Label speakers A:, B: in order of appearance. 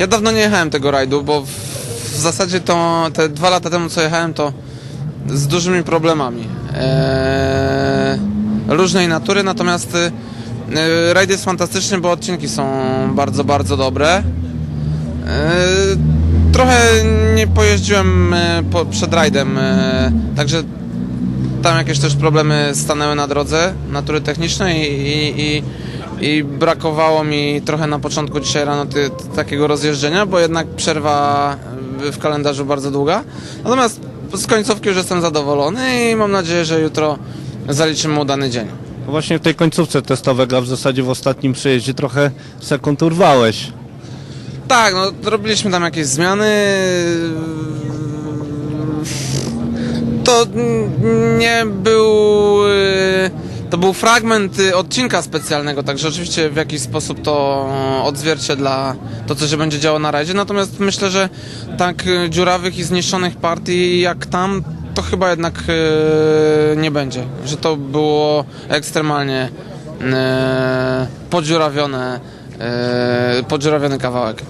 A: Ja dawno nie jechałem tego rajdu, bo w, w zasadzie to te dwa lata temu co jechałem to z dużymi problemami. Eee, różnej natury, natomiast e, rajd jest fantastyczny, bo odcinki są bardzo, bardzo dobre. Eee, trochę nie pojeździłem e, po, przed rajdem, e, także tam jakieś też problemy stanęły na drodze natury technicznej i, i, i brakowało mi trochę na początku dzisiaj rano ty, takiego rozjeżdżenia, bo jednak przerwa w kalendarzu bardzo długa. Natomiast z końcówki już jestem zadowolony i mam nadzieję, że jutro zaliczymy udany dzień.
B: No Właśnie w tej końcówce testowego, a w zasadzie w ostatnim przejeździe trochę sekund urwałeś.
A: Tak, no robiliśmy tam jakieś zmiany. To nie był. Y, To był fragment y, odcinka specjalnego, także oczywiście w jakiś sposób to odzwierciedla to, co się będzie działo na rajdzie. Natomiast myślę, że tak y, dziurawych i zniszczonych partii jak tam, to chyba jednak y, nie będzie. Że to było ekstremalnie y, podziurawione, y, podziurawiony kawałek.